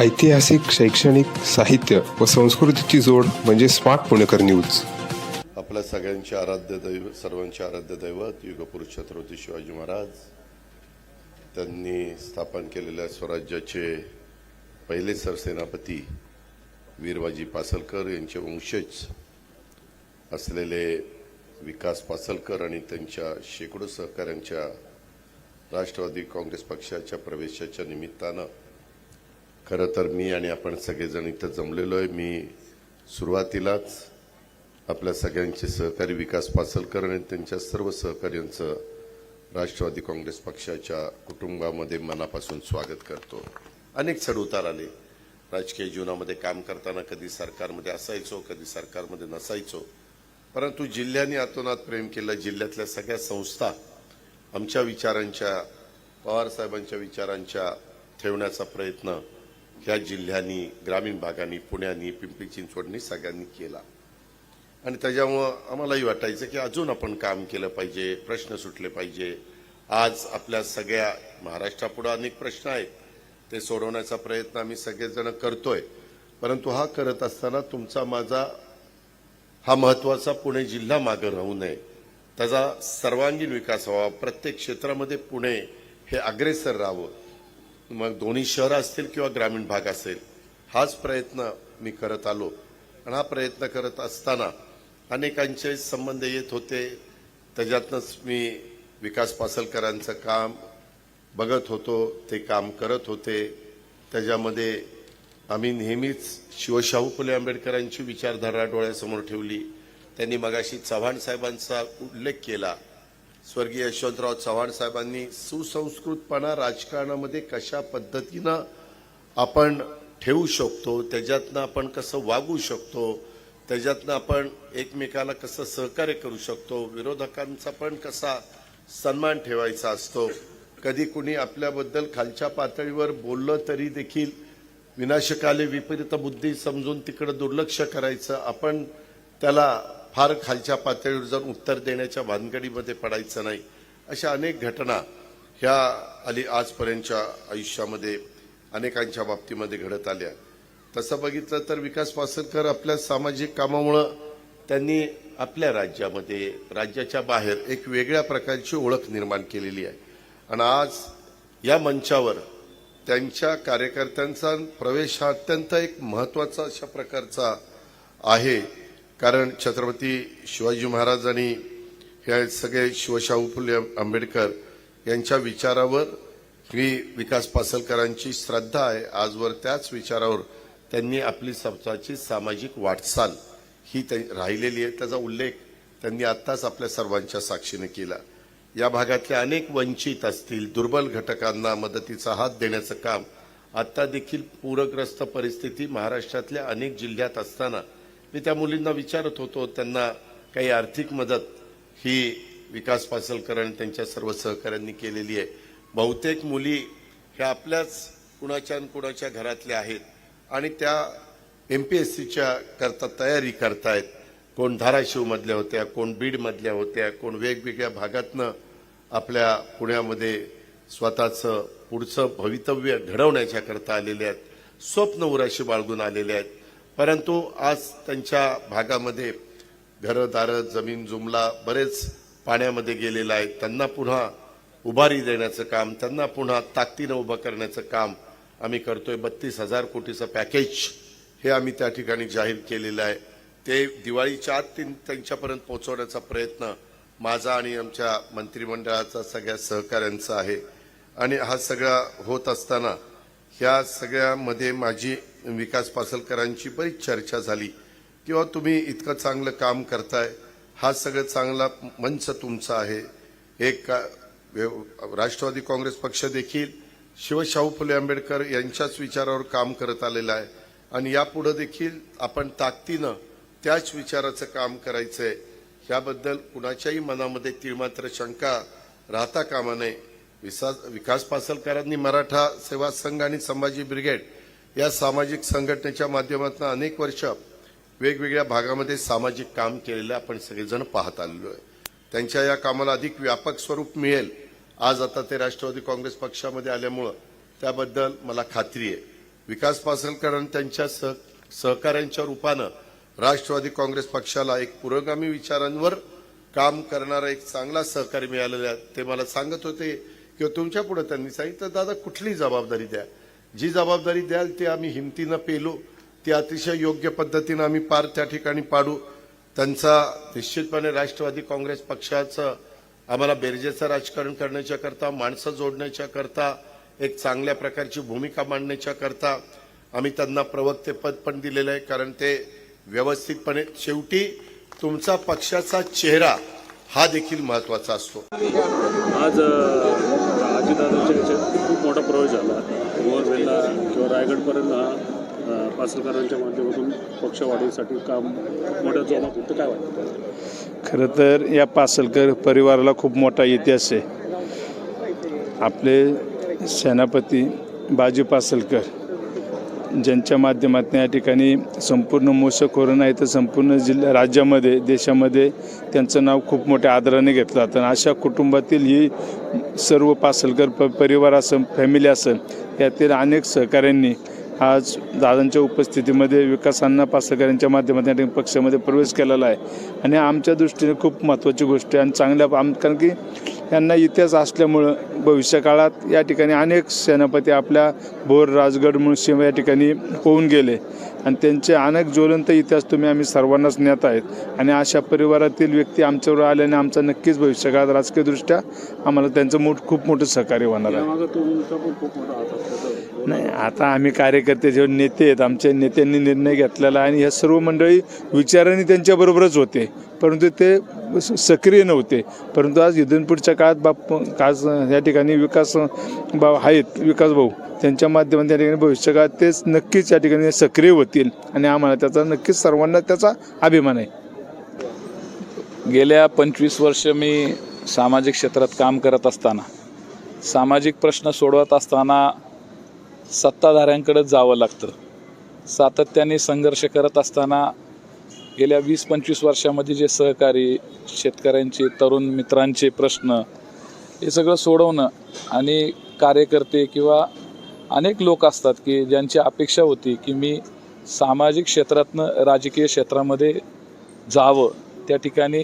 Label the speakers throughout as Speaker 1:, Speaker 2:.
Speaker 1: ऐतिहासिक शैक्षणिक साहित्य व संस्कृतीची जोड म्हणजे स्मार्ट पुणेकर न्यूज.
Speaker 2: आपल्या सगळ्यांचे आराध्य दैव सर्वांचे आराध्य दैवत युगपुरुष छत्रपती शिवाजी महाराज त्यांनी स्थापन केलेल्या स्वराज्याचे पहिले सरसेनापती वीरबाजी पासलकर यांचे वंशज असलेले विकास पासलकर आणि त्यांच्या शेकडो सहकाऱ्यांच्या राष्ट्रवादी काँग्रेस पक्षाच्या प्रवेशाच्या निमित्तानं खरं तर मी आणि आपण सगळेजण इथं जमलेलो आहे. मी सुरुवातीलाच आपल्या सगळ्यांचे सहकारी विकास पासलकर आणि त्यांच्या सर्व सहकार्यांचं राष्ट्रवादी काँग्रेस पक्षाच्या कुटुंबामध्ये मनापासून स्वागत करतो. अनेक चढउतार आले. राजकीय जीवनामध्ये काम करताना कधी सरकारमध्ये असायचो कधी सरकारमध्ये नसायचो. परंतु जिल्ह्याने आतोनात प्रेम केलं. जिल्ह्यातल्या सगळ्या संस्था आमच्या विचारांच्या पवारसाहेबांच्या विचारांच्या ठेवण्याचा प्रयत्न ह्या जिल्ह्यांनी ग्रामीण भागांनी पुण्यानी पिंपरी चिंचवडनी सगळ्यांनी केला. आणि त्याच्यामुळं आम्हालाही वाटायचं की अजून आपण काम केलं पाहिजे प्रश्न सुटले पाहिजे. आज आपल्या सगळ्या महाराष्ट्रापुढं अनेक प्रश्न आहेत. ते सोडवण्याचा प्रयत्न आम्ही सगळेजण करतोय. परंतु हा करत असताना तुमचा माझा हा महत्त्वाचा पुणे जिल्हा मागे राहू नये. त्याचा सर्वांगीण विकास व्हावा. प्रत्येक क्षेत्रामध्ये पुणे हे अग्रेसर राहावं. मग दोन्ही शहर असतील किंवा ग्रामीण भाग असेल हाच प्रयत्न मी करत आलो. आणि हा प्रयत्न करत असताना अनेकांचे संबंध येत होते. त्याच्यातनंच मी विकास पासलकरांचं काम बघत होतो. ते काम करत होते. त्याच्यामध्ये आम्ही नेहमीच शिवशाहू फुले आंबेडकरांची विचारधारा डोळ्यासमोर ठेवली. त्यांनी मगाशी चव्हाण साहेबांचा उल्लेख केला. स्वर्गीय यशवंतराव चव्हाण साहेबांनी सुसंस्कृतपणा राजकारणामध्ये कशा पद्धतीनं आपण ठेवू शकतो त्याच्यातनं आपण कसं वागू शकतो त्याच्यातनं आपण एकमेकाला कसं सहकार्य करू शकतो विरोधकांचा पण कसा सन्मान ठेवायचा असतो. कधी कुणी आपल्याबद्दल खालच्या पातळीवर बोललं तरी देखील विनाशकाले विपरीत बुद्धी समजून तिकडं दुर्लक्ष करायचं. आपण त्याला फार खालच्या पातळीवर जाऊन उत्तर देण्याच्या भानगडीमध्ये पडायचं नाही. अशा अनेक घटना ह्या आली आजपर्यंतच्या आयुष्यामध्ये अनेकांच्या बाबतीमध्ये घडत आल्या. तसं बघितलं तर विकास पासलकर आपल्या सामाजिक कामामुळं त्यांनी आपल्या राज्यामध्ये राज्याच्या बाहेर एक वेगळ्या प्रकारची ओळख निर्माण केलेली आहे. आणि आज या मंचावर त्यांच्या कार्यकर्त्यांचा प्रवेश हा अत्यंत एक महत्त्वाचा अशा प्रकारचा आहे. कारण छत्रपती शिवाजी महाराज आणि हे सगळे शिवशाहू फुले आंबेडकर यांच्या विचारावर ही विकास पासलकरांची श्रद्धा आहे. आजवर त्याच विचारावर त्यांनी आपली स्वतःची सामाजिक वाटचाल ही राहिलेली आहे. त्याचा उल्लेख त्यांनी आत्ताच आपल्या सर्वांच्या साक्षीने केला. या भागातले अनेक वंचित असतील दुर्बल घटकांना मदतीचा हात देण्याचं काम आता देखील पूरग्रस्त परिस्थिती महाराष्ट्रातल्या अनेक जिल्ह्यात असताना मी त्या मुलींना विचारत होतो त्यांना काही आर्थिक मदत ही विकास पासलकर आणि त्यांच्या सर्व सहकाऱ्यांनी केलेली आहे. बहुतेक मुली ह्या आपल्याच कुणाच्या न कुणाच्या घरातल्या आहेत आणि त्या एम पी एस सीच्या करता तयारी करतायत. कोण धाराशिवमधल्या होत्या कोण बीडमधल्या होत्या कोण वेगवेगळ्या भागातनं आपल्या पुण्यामध्ये स्वतःचं पुढचं भवितव्य घडवण्याच्या करता आलेले आहेत. स्वप्न उराशी बाळगून आलेले आहेत. परंतु आज त्यांच्या भागामध्ये घरंदारं जमीन जुमला बरेच पाण्यामध्ये गेलेलं आहे. त्यांना पुन्हा उभारी देण्याचं काम त्यांना पुन्हा ताकदीनं उभं करण्याचं काम आम्ही करतोय. बत्तीस हजार कोटीचं पॅकेज हे आम्ही त्या ठिकाणी जाहीर केलेलं आहे. ते दिवाळीच्या आत तीन- त्यांच्यापर्यंत पोहोचवण्याचा प्रयत्न माझा आणि आमच्या मंत्रिमंडळाचा सगळ्या सहकाऱ्यांचा आहे. आणि हा सगळा होत असताना ह्या सगळ्यामध्ये माझी विकास पासलकरांची बरीच चर्चा झाली. किंवा तुम्ही इतकं चांगलं काम करताय हा सगळं चांगला मंच तुमचा आहे. एक का- राष्ट्रवादी काँग्रेस पक्ष देखील शिवशाहू फुले आंबेडकर यांच्याच विचारावर काम करत आलेला आहे. आणि यापुढे देखील आपण ताकदीनं त्याच विचाराचं काम करायचंय. ह्याबद्दल कुणाच्याही मनामध्ये तीळमात्र शंका राहता कामा नये. विसा- विकास पासलकरांनी मराठा सेवा संघ आणि संभाजी ब्रिगेड या सामाजिक संघटनेच्या माध्यमातून अनेक वर्ष वेगवेगळ्या भागामध्ये सामाजिक काम केलेलं आपण सगळेजण पाहत आलेलो आहे. त्यांच्या या कामाला अधिक व्यापक स्वरूप मिळेल आज आता ते राष्ट्रवादी काँग्रेस पक्षामध्ये आल्यामुळं त्याबद्दल मला खात्री आहे. विकास पासलकर आणि त्यांच्या सह सहकाऱ्यांच्या रूपानं राष्ट्रवादी काँग्रेस पक्षाला एक पुरोगामी विचारांवर काम करणारा एक चांगला सहकारी मिळालेला आहे. ते मला सांगत होते किंवा तुमच्यापुढे त्यांनी सांगितलं दादा कुठली जबाबदारी द्या? जी जबाबदारी द्याल ती आम्ही हिमतीनं पेलो. ती अतिशय योग्य पद्धतीनं आम्ही पार त्या ठिकाणी पाडू. त्यांचा निश्चितपणे राष्ट्रवादी काँग्रेस पक्षाचं आम्हाला बेरजेचं राजकारण करण्याच्या करता माणसं जोडण्याच्या करता एक चांगल्या प्रकारची भूमिका मांडण्याच्या करता आम्ही त्यांना प्रवक्तेपद पण दिलेलं आहे कारण ते व्यवस्थितपणे शेवटी तुमचा पक्षाचा चेहरा हा देखील महत्त्वाचा असतो.
Speaker 3: आज अजितदादांच्या ह्याच्यात खूप मोठा प्रवेश झाला. गोरवेला किंवा रायगडपर्यंत हा पासलकरांच्या माध्यमातून पक्ष वाढीसाठी काम मोठ्या जोमात होतं. काय वाटतं?
Speaker 4: खरं तर या पासलकर परिवाराला खूप मोठा इतिहास आहे. आपले सेनापती बाजी पासलकर ज्यांच्या माध्यमातून या ठिकाणी संपूर्ण मोसखोरं नाही तर संपूर्ण जिल्हा राज्यामध्ये देशामध्ये त्यांचं नाव खूप मोठ्या आदराने घेतलं जातं. आणि अशा कुटुंबातील ही सर्व पासलकर प परिवार असेल फॅमिली असेल यातील अनेक सहकाऱ्यांनी आज दादांच्या उपस्थितीमध्ये विकासांना पासलकरांच्या माध्यमातून या पक्षामध्ये प्रवेश केलेला आहे. आणि आमच्या दृष्टीने खूप महत्त्वाची गोष्ट आहे आणि चांगल्या आम कारण की यांना इतिहास असल्यामुळं भविष्यकाळात या ठिकाणी अनेक सेनापती आपल्या भोर राजगड मुळशी या ठिकाणी होऊन गेले. आणि त्यांचे अनेक ज्वलंत इतिहास तुम्ही आम्ही सर्वांनाच नेत आहेत. आणि अशा परिवारातील व्यक्ती आमच्यावर आल्याने आमचा नक्कीच भविष्यकाळात राजकीयदृष्ट्या आम्हाला त्यांचं मोठ खूप मोठं सहकार्य होणार आहे. नाही आता आम्ही कार्यकर्ते जेव्हा नेते आहेत आमच्या नेत्यांनी निर्णय घेतलेला आणि ह्या सर्व मंडळी विचाराने त्यांच्याबरोबरच होते. परंतु ते स- सक्रिय नव्हते. परंतु आज इथून काळात बाप काज या ठिकाणी विकास भाऊ आहेत विकास भाऊ. त्यांच्या माध्यमातून त्या ठिकाणी भविष्यकाळात तेच नक्कीच या ठिकाणी सक्रिय होतील आणि आम्हाला त्याचा नक्कीच सर्वांना त्याचा अभिमान आहे.
Speaker 5: गेल्या पंचवीस वर्ष मी सामाजिक क्षेत्रात काम करत असताना सामाजिक प्रश्न सोडवत असताना सत्ताधाऱ्यांकडे जावं लागतं. सातत्याने संघर्ष करत असताना गेल्या वीस पंचवीस वर्षामध्ये जे सहकारी शेतकऱ्यांचे तरुण मित्रांचे प्रश्न हे सगळं सोडवणं आणि कार्यकर्ते किंवा अनेक लोक असतात की ज्यांची अपेक्षा होती की मी सामाजिक क्षेत्रातनं राजकीय क्षेत्रामध्ये जावं. त्या ठिकाणी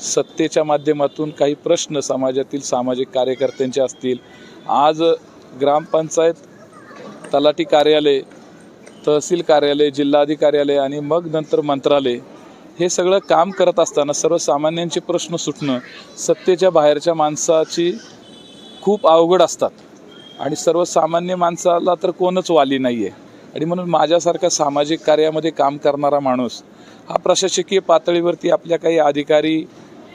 Speaker 5: सत्तेच्या माध्यमातून काही प्रश्न समाजातील सामाजिक कार्यकर्त्यांचे असतील. आज ग्रामपंचायत तलाठी कार्यालय तहसील कार्यालय जिल्हाधिकार्यालय आणि मग नंतर मंत्रालय हे सगळं काम करत असताना सर्वसामान्यांचे प्रश्न सुटणं सत्तेच्या बाहेरच्या माणसाची खूप अवघड असतात. आणि सर्वसामान्य माणसाला तर कोणच वाली नाही आहे आणि म्हणून माझ्यासारख्या सामाजिक कार्यामध्ये काम करणारा माणूस हा प्रशासकीय पातळीवरती आपल्या काही अधिकारी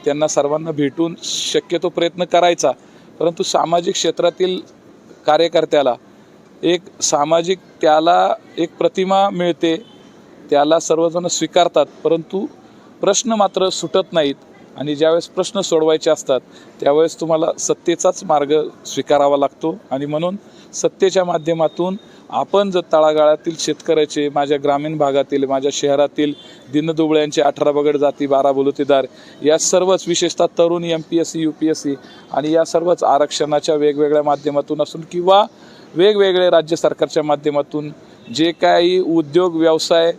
Speaker 5: त्यांना सर्वांना भेटून शक्यतो प्रयत्न करायचा. परंतु सामाजिक क्षेत्रातील कार्यकर्त्याला एक सामाजिक त्याला एक प्रतिमा मिळते त्याला सर्वजण स्वीकारतात परंतु प्रश्न मात्र सुटत नाहीत. आणि ज्यावेळेस प्रश्न सोडवायचे असतात त्यावेळेस तुम्हाला सत्तेचाच मार्ग स्वीकारावा लागतो. आणि म्हणून सत्तेच्या माध्यमातून आपण जर तळागाळातील शेतकऱ्याचे माझ्या ग्रामीण भागातील माझ्या शहरातील दिनदुबळ्यांचे अठरा बगड जाती बारा बलुतेदार या सर्वच विशेषतः तरुण M P S C U P S C आणि या सर्वच आरक्षणाच्या वेगवेगळ्या माध्यमातून असून किंवा वेगवेगळे राज्य सरकारच्या माध्यमातून जे काही उद्योग व्यवसाय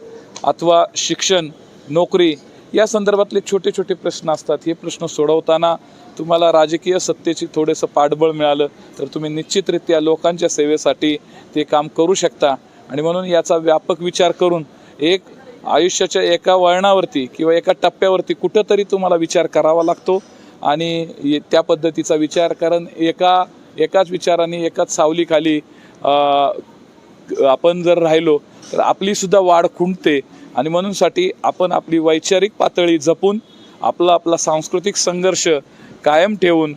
Speaker 5: अथवा शिक्षण नोकरी या संदर्भातले छोटे छोटे प्रश्न असतात. हे प्रश्न सोडवताना तुम्हाला राजकीय सत्तेची थोडंसं पाठबळ मिळालं तर तुम्ही निश्चितरित्या लोकांच्या सेवेसाठी ते काम करू शकता. आणि म्हणून याचा व्यापक विचार करून एक आयुष्याच्या एका वळणावरती किंवा एका टप्प्यावरती कुठंतरी तुम्हाला विचार करावा लागतो. आणि ये- त्या पद्धतीचा विचार कारण एका एकाच विचाराने एकाच सावलीखाली आपण जर राहिलो तर आपलीसुद्धा वाढ खुंटते. आणि म्हणूनसाठी आपण आपली वैचारिक पातळी जपून आपला आपला सांस्कृतिक संघर्ष कायम ठेवून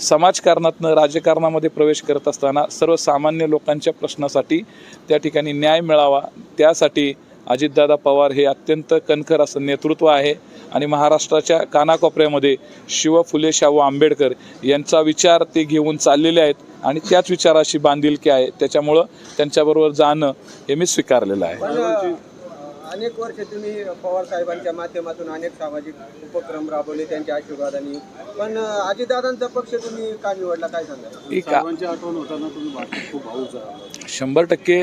Speaker 5: समाजकारणातनं राजकारणामध्ये प्रवेश करत असताना सर्वसामान्य लोकांच्या प्रश्नासाठी त्या ठिकाणी न्याय मिळावा त्यासाठी अजितदादा पवार हे अत्यंत कणखर असं नेतृत्व आहे. आणि महाराष्ट्राच्या कानाकोपऱ्यामध्ये शिव फुले शाहू आंबेडकर यांचा विचार ते घेऊन चाललेले आहेत. आणि त्याच विचाराशी बांधिलकी आहे. त्याच्यामुळं त्यांच्याबरोबर जाणं हे मी स्वीकारलेलं आहे.
Speaker 6: अनेक वर्ष तुम्ही पवार साहेबांच्या माध्यमातून अनेक सामाजिक उपक्रम राबवले त्यांच्या आशीर्वादाने पण अजितदादांचा पक्ष तुम्ही का निवडला? काय सांगा
Speaker 3: आठवण होताना तुम्ही
Speaker 5: शंभर टक्के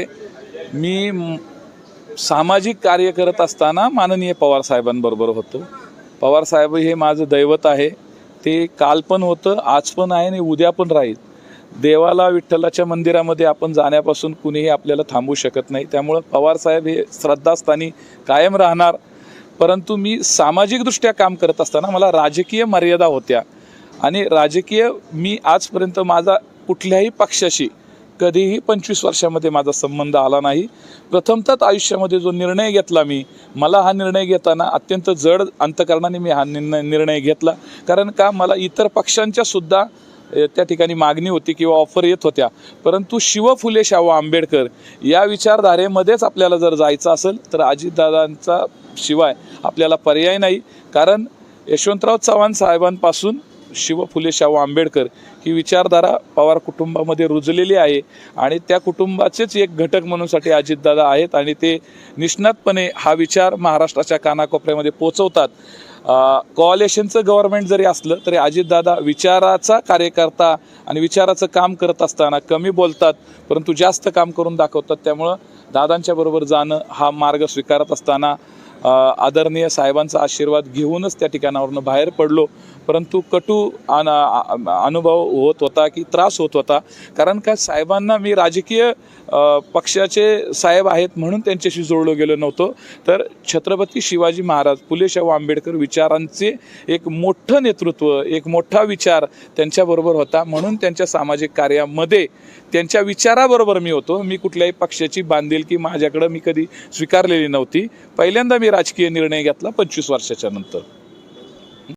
Speaker 5: म- सामाजिक कार्य करत असताना माननीय पवार साहेबांबरोबर होतो. पवार साहेब हे माझं दैवत आहे. ते काल पण होतं आज पण आहे आणि उद्या पण राहील. देवाला विठ्ठलाच्या मंदिरामध्ये आपण जाण्यापासून कुणीही आपल्याला थांबू शकत नाही. त्यामुळं पवार साहेब हे श्रद्धास्थानी कायम राहणार. परंतु मी सामाजिकदृष्ट्या काम करत असताना मला राजकीय मर्यादा होत्या. आणि राजकीय मी आजपर्यंत माझा कुठल्याही पक्षाशी कधीही पंचवीस वर्षामध्ये माझा संबंध आला नाही. प्रथमतः आयुष्यामध्ये जो निर्णय घेतला मी मला हा निर्णय घेताना अत्यंत जड अंतकरणाने मी हा निर्णय निर्णय घेतला. कारण का? मला इतर पक्षांच्या सुद्धा त्या ठिकाणी मागणी होती किंवा ऑफर येत होत्या. परंतु शिव फुले शाहू आंबेडकर या विचारधारेमध्येच आपल्याला जर जायचं असेल तर अजितदादांचा शिवाय आपल्याला पर्याय नाही. कारण यशवंतराव चव्हाण साहेबांपासून शिव फुले शाहू आंबेडकर ही विचारधारा पवार कुटुंबामध्ये रुजलेली आहे आणि त्या कुटुंबाचेच एक घटक म्हणूनसाठी अजितदादा आहेत आणि ते निष्णातपणे हा विचार महाराष्ट्राच्या कानाकोपऱ्यामध्ये पोचवतात. कॉलेशनचं गव्हर्नमेंट जरी असलं तरी अजितदादा विचाराचा कार्यकर्ता आणि विचाराचं काम करत असताना कमी बोलतात परंतु जास्त काम करून दाखवतात. त्यामुळं दादांच्या बरोबर जाणं हा मार्ग स्वीकारत असताना आदरणीय साहेबांचा आशीर्वाद घेऊनच त्या ठिकाणावरनं बाहेर पडलो. परंतु कटू अन अनुभव होत होता की त्रास होत होता. कारण का साहेबांना मी राजकीय पक्षाचे साहेब आहेत म्हणून त्यांच्याशी जोडलो गेलो नव्हतो. तर छत्रपती शिवाजी महाराज फुले शाहू आंबेडकर विचारांचे एक मोठं नेतृत्व एक मोठा विचार त्यांच्याबरोबर होता. म्हणून त्यांच्या सामाजिक कार्यामध्ये त्यांच्या विचाराबरोबर मी होतो. मी कुठल्याही पक्षाची बांधिलकी माझ्याकडं मी कधी स्वीकारलेली नव्हती. पहिल्यांदा मी राजकीय निर्णय घेतला पंचवीस वर्षाच्या नंतर.